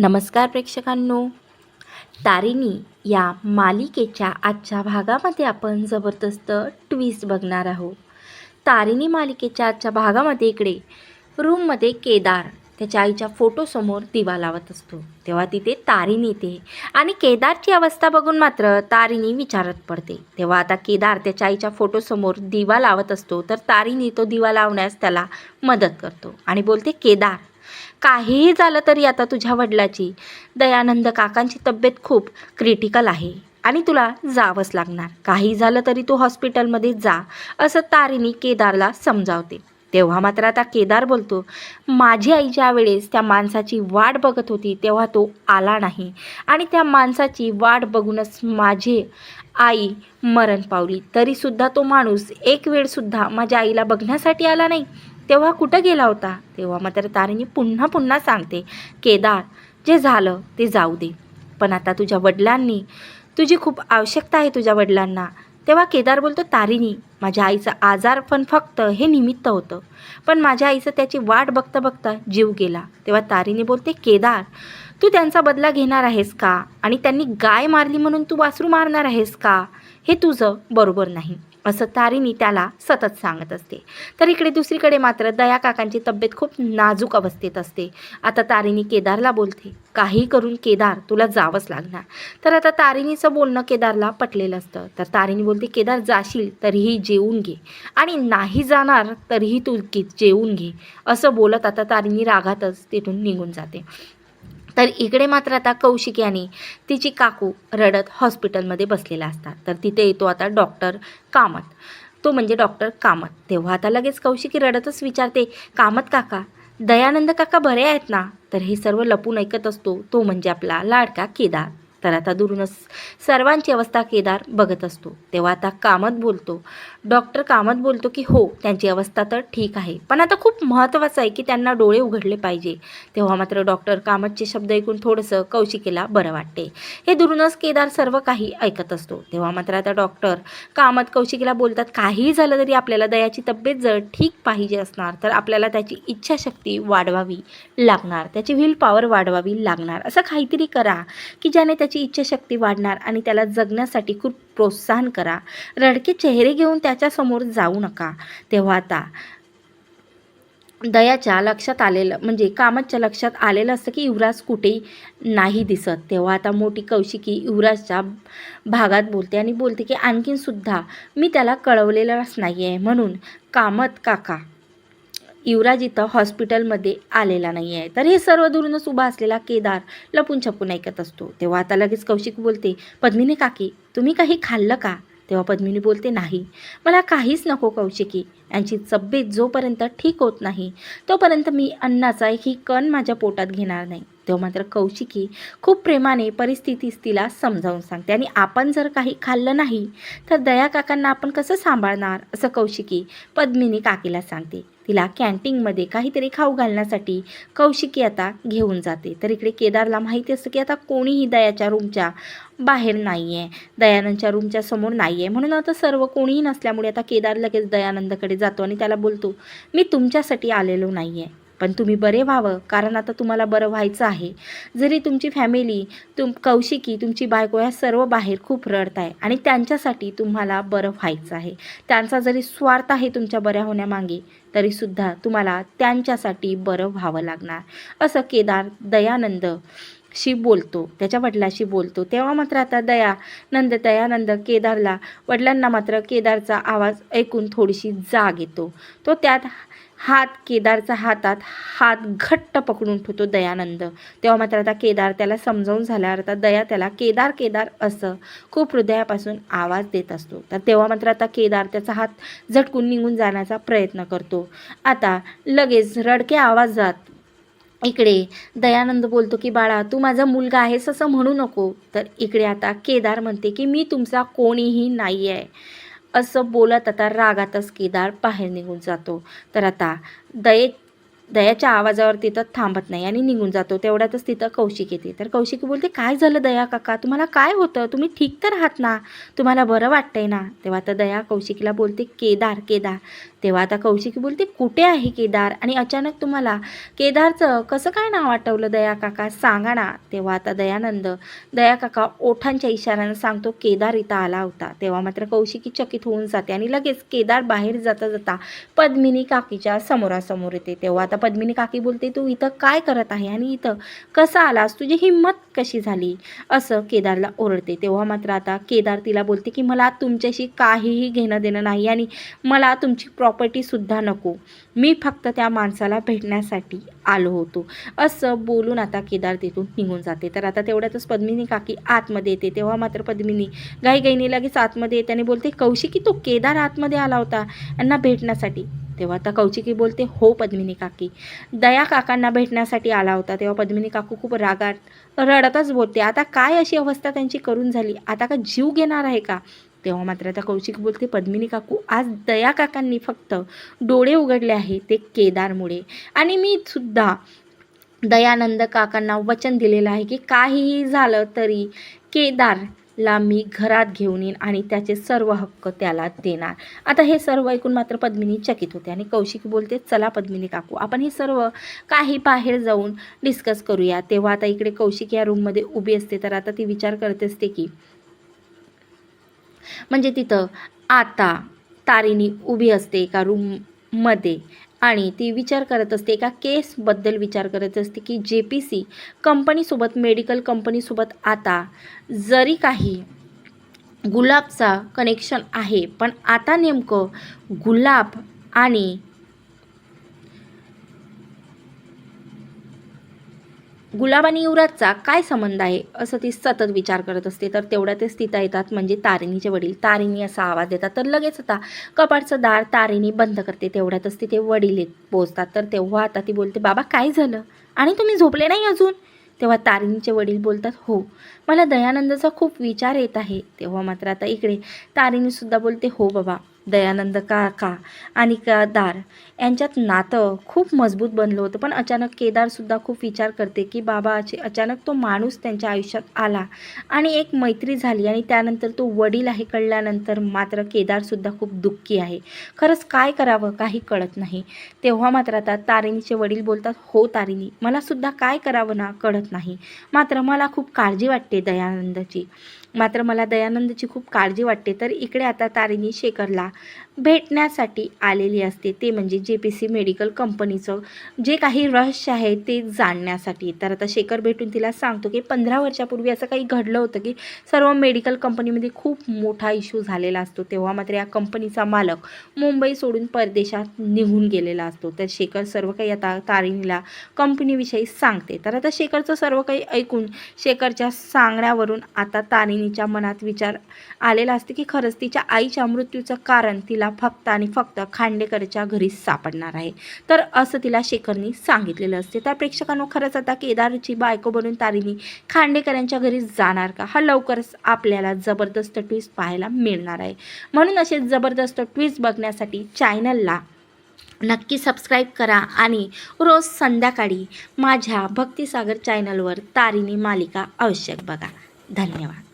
नमस्कार प्रेक्षकांनो. तारिणी या मालिकेच्या आजच्या भागामध्ये आपण जबरदस्त ट्विस्ट बघणार आहोत. तारिणी मालिकेच्या आजच्या भागामध्ये इकडे रूममध्ये केदार त्याच्या आईच्या फोटोसमोर दिवा लावत असतो. तेव्हा तिथे तारिणी येते. आणि केदारची अवस्था बघून मात्र तारिणी विचारत पडते. तेव्हा आता केदार त्याच्या आईच्या फोटोसमोर दिवा लावत असतो तर तारिणी तो दिवा लावण्यास त्याला मदत करतो. आणि बोलते केदार काहीही झालं तरी आता तुझ्या वडिलाची. दयानंद काकांची तब्येत खूप क्रिटिकल आहे. आणि तुला जावंच लागणार. काही झालं तरी तू हॉस्पिटलमध्ये जा असं तारिणी केदारला समजावते. तेव्हा मात्र आता केदार बोलतो माझी आई ज्या वेळेस त्या माणसाची वाट बघत होती तेव्हा तो आला नाही. आणि त्या माणसाची वाट बघूनच माझे आई मरण पावली. तरीसुद्धा तो माणूस एक वेळसुद्धा माझ्या आईला बघण्यासाठी आला नाही. तेव्हा कुठं गेला होता? तेव्हा मात्र तारिणी पुन्हा पुन्हा सांगते केदार जे झालं ते जाऊ दे. पण आता तुझ्या वडिलांनी तुझी खूप आवश्यकता आहे तुझ्या वडिलांना. तेव्हा केदार बोलतो तारिणी माझ्या आईचं आजार पण फक्त हे निमित्त होतं. पण माझ्या आईचं त्याची वाट बघता बघता जीव गेला. तेव्हा तारिणी बोलते केदार तू त्यांचा बदला घेणार आहेस का? आणि त्यांनी गाय मारली म्हणून तू वासरू मारणार आहेस का? हे तुझं बरोबर नाही. असं तारिणी त्याला सतत सांगत असते. तर इकडे दुसरीकडे मात्र दया काकांची तब्येत खूप नाजूक अवस्थेत असते. आता तारिणी केदारला बोलते काही करून केदार तुला जावंच लागणार. तर आता तारिणीचं बोलणं केदारला पटलेलं असतं. तर तारिणी बोलते केदार जाशील तरीही जेवून घे. आणि नाही जाणार तरीही तू जेवून घे. असं बोलत आता तारिणी रागातच तिथून निघून जाते. तर इकडे मात्र आता कौशिक यांनी तिची काकू रडत हॉस्पिटलमध्ये बसलेला असतात. तर तिथे येतो आता डॉक्टर कामत. तो म्हणजे डॉक्टर कामत. तेव्हा आता लगेच कौशिकी रडतच विचारते कामत काका दयानंद काका बरे आहेत ना? तर हे सर्व लपून ऐकत असतो. तो म्हणजे आपला लाडका केदार. तर आता दुरूनच सर्वांची अवस्था केदार बघत असतो. तेव्हा आता कामत बोलतो. डॉक्टर कामत बोलतो की हो त्यांची अवस्था तर ठीक आहे. पण आता खूप महत्त्वाचं आहे की त्यांना डोळे उघडले पाहिजे. तेव्हा मात्र डॉक्टर कामतचे शब्द ऐकून थोडंसं कौशिकेला बरं वाटते. हे दुरूनच केदार सर्व काही ऐकत असतो. तेव्हा मात्र आता डॉक्टर कामत कौशिकेला बोलतात काहीही झालं तरी आपल्याला दयाची तब्येत जर ठीक पाहिजे असणार तर आपल्याला त्याची इच्छाशक्ती वाढवावी लागणार. त्याची व्हील पॉवर वाढवावी लागणार. असं काहीतरी करा की ज्याने त्याची इच्छाशक्ती वाढणार आणि त्याला जगण्यासाठी खूप प्रोत्साहन करा. रडके चेहरे घेऊन त्याच्यासमोर जाऊ नका. तेव्हा आता दयाच्या लक्षात आलेलं म्हणजे कामतच्या लक्षात आलेलं असतं की युवराज कुठेही नाही दिसत. तेव्हा आता मोठी कौशिकी युवराजच्या भागात बोलते आणि बोलते की आणखीनसुद्धा मी त्याला कळवलेलंच नाही आहे म्हणून कामत काका युवराज इथं हॉस्पिटलमध्ये आलेला नाही आहे. तर हे सर्व दुरूनच उभा असलेला केदार लपून छपून ऐकत असतो. तेव्हा आता लगेच कौशिक बोलते पद्मिनी काकी तुम्ही काही खाल्लं का? तेव्हा पद्मिनी बोलते नाही. मला काहीच नको कौशिकी यांची तब्येत जोपर्यंत ठीक होत नाही तोपर्यंत मी अन्नाचा एकही कण माझ्या पोटात घेणार नाही. तेव्हा मात्र कौशिकी खूप प्रेमाने परिस्थितीस तिला समजावून सांगते आणि आपण जर काही खाल्लं नाही तर दया काकांना आपण कसं सांभाळणार? असं कौशिकी पद्मिनी काकीला सांगते. तिला कॅन्टीनमध्ये काहीतरी खाऊ घालण्यासाठी कौशिकी आता घेऊन जाते. तर इकडे केदारला माहिती असतं की आता कोणीही दयाच्या रूमच्या बाहेर नाही आहे दयानंदच्या रूमच्या समोर नाही आहे म्हणून आता सर्व कोणीही नसल्यामुळे आता केदार लगेच दयानंदकडे जातो आणि त्याला बोलतो मी तुमच्यासाठी आलेलो नाही आहे पण तुम्ही बरे व्हावं कारण आता तुम्हाला बरं व्हायचं आहे. जरी तुमची फॅमिली तुम कौशिकी तुमची बायको ह्या सर्व बाहेर खूप रडत आहे आणि त्यांच्यासाठी तुम्हाला बरं व्हायचं आहे. त्यांचा जरी स्वार्थ आहे तुमच्या बऱ्या होण्यामागे तरीसुद्धा तुम्हाला त्यांच्यासाठी बरं व्हावं लागणार. असं केदार दयानंद शी बोलतो त्याच्या वडिलाशी बोलतो. तेव्हा मात्र आता दया नंद दयानंद केदारला वडिलांना मात्र केदारचा आवाज ऐकून थोडीशी जाग येतो. तो त्यात हात केदारचा हातात हात घट्ट पकडून ठेवतो दयानंद. तेव्हा मात्र आता केदार त्याला समजावून झाल्यावर आता दया त्याला केदार केदार असं खूप हृदयापासून आवाज देत असतो. तर तेव्हा मात्र आता केदार त्याचा हात झटकून निघून जाण्याचा प्रयत्न करतो. आता लगेच रडक्या आवाजात इकडे दयानंद बोलतो की बाळा तू माझा मुलगा आहेस असं म्हणू नको. तर इकडे आता केदार म्हणते की मी तुमचा कोणीही नाही आहे असं बोलत आता रागातच केदार बाहेर निघून जातो. तर आता दये दयाच्या आवाजावर तिथं थांबत नाही आणि निघून जातो. तेवढ्यातच तिथं कौशिक येते. तर कौशिक बोलते काय झालं दया काका? तुम्हाला काय होतं? तुम्ही ठीक तर आहात ना? तुम्हाला बरं वाटतंय ना? तेव्हा आता दया कौशिकीला बोलते केदार केदार. तेव्हा आता कौशिकी बोलते कुठे आहे केदार? आणि अचानक तुम्हाला केदारचं कसं काय नाव आठवलं दया काका? सांगा ना. तेव्हा आता दयानंद दया काका ओठांच्या इशाऱ्यानं सांगतो केदार इथं आला होता. तेव्हा मात्र कौशिकी चकित होऊन जाते आणि लगेच केदार बाहेर जाता जाता पद्मिनी काकीच्या समोरासमोर येते. तेव्हा आता पद्मिनी काकी बोलते तू इथं काय करत आहे आणि इथं कसा आलास? तुझी हिंमत कशी झाली? असं केदारला ओरडते. तेव्हा मात्र आता केदार तिला बोलते की मला तुमच्याशी काहीही घेणं देणं नाही आणि मला तुमची प्रॉपर्टीसुद्धा नको. मी फक्त त्या माणसाला भेटण्यासाठी आलो होतो. असं बोलून आता केदार तिथून निघून जाते. तर आता तेवढ्यातच पद्मिनी काकी आतमध्ये येते. तेव्हा मात्र पद्मिनी गाईगाईने लगेच आतमध्ये येते आणि बोलते कौशिकी तो केदार आतमध्ये आला होता. यांना भेटण्यासाठी तेव्हा. आता कौचिकी बोलते हो पद्मिनी काकी. दया काकांना भेटण्यासाठी आला होता तेव्हा पद्मिनी काकू खूप रागात रडतच बोलते आता काय अशी अवस्था त्यांची करून झाली? आता का जीव घेणार आहे का? तेव्हा मात्र आता कौशिक बोलते पद्मिनी काकू आज दया काकांनी फक्त डोळे उघडले आहे ते केदारमुळे. आणि मी सुद्धा दयानंद काकांना वचन दिलेलं आहे की काहीही झालं तरी केदार ला मी घरात घेऊन येईन आणि त्याचे सर्व हक्क त्याला देणार. आता हे सर्व ऐकून मात्र पद्मिनी चकित होते आणि कौशिक बोलते चला पद्मिनी काकू आपण हे सर्व काही बाहेर जाऊन डिस्कस करूया. तेव्हा आता इकडे कौशिक या रूममध्ये उभी असते तर आता ती विचार करत असते की म्हणजे तिथं आता तारिणी उभी असते एका रूममध्ये आणि ती विचार करत असते एका केसबद्दल विचार करत असते की जे पी सी कंपनीसोबत मेडिकल कंपनीसोबत आता जरी काही गुलाबचा कनेक्शन आहे पण आता नेमकं गुलाब आणि गुलाब आणि युवराजचा काय संबंध आहे? असं ती सतत विचार करत असते. तर तेवढ्यातच तिथं येतात म्हणजे तारिणीचे वडील. तारिणी असा आवाज देतात. तर लगेच आता कपाटचं दार तारिणी बंद करते. तेवढ्यातच तिथे वडील येत पोचतात तर तेव्हा आता ती बोलते बाबा काय झालं? आणि तुम्ही झोपले नाही अजून? तेव्हा तारिणीचे वडील बोलतात हो मला दयानंदचा खूप विचार येत आहे. तेव्हा मात्र आता इकडे तारिणीसुद्धा बोलते हो बाबा दयानंद काका आणि केदार यांच्यात नातं खूप मजबूत बनलं होतं. पण अचानक केदारसुद्धा खूप विचार करते की बाबा अचानक तो माणूस त्यांच्या आयुष्यात आला आणि एक मैत्री झाली आणि त्यानंतर तो वडील आहे कळल्यानंतर मात्र केदारसुद्धा खूप दुःखी आहे. खरंच काय करावं काही कळत नाही. तेव्हा मात्र आता तारिणीचे वडील बोलतात हो तारिणी मलासुद्धा काय करावं ना कळत नाही. मात्र मला खूप काळजी वाटते दयानंदची. मात्र मला दयानंदची खूप काळजी वाटते. तर इकडे आता तारिणी शेखरला भेटण्यासाठी आलेली असते. ते म्हणजे जे पी सी मेडिकल कंपनीचं जे काही रहस्य आहे ते जाणण्यासाठी. तर आता शेखर भेटून तिला सांगतो की पंधरा वर्षापूर्वी असं काही घडलं होतं की सर्व मेडिकल कंपनीमध्ये खूप मोठा इश्यू झालेला असतो. तेव्हा मात्र या कंपनीचा मालक मुंबई सोडून परदेशात निघून गेलेला असतो. तर शेखर सर्व काही आता तारिणीला कंपनीविषयी सांगते. तर आता शेखरचं सर्व काही ऐकून शेखरच्या सांगण्यावरून आता तारिणीच्या मनात विचार आलेला असते की खरंच तिच्या आईच्या मृत्यूचं कारण तिला फक्त आणि फक्त खांडेकरच्या घरी सापडणार आहे. तर असं तिला शेखरनी सांगितलेलं असते. तर प्रेक्षकांनो खरंच आता केदारची बायको बनून तारिणी खांडेकरांच्या घरी जाणार का? हा लवकरच आपल्याला जबरदस्त ट्विस्ट पाहायला मिळणार आहे. म्हणून असे जबरदस्त ट्विस्ट बघण्यासाठी चॅनलला नक्की सबस्क्राईब करा आणि रोज संध्याकाळी माझ्या भक्तिसागर चॅनलवर तारिणी मालिका आवश्यक बघा. धन्यवाद.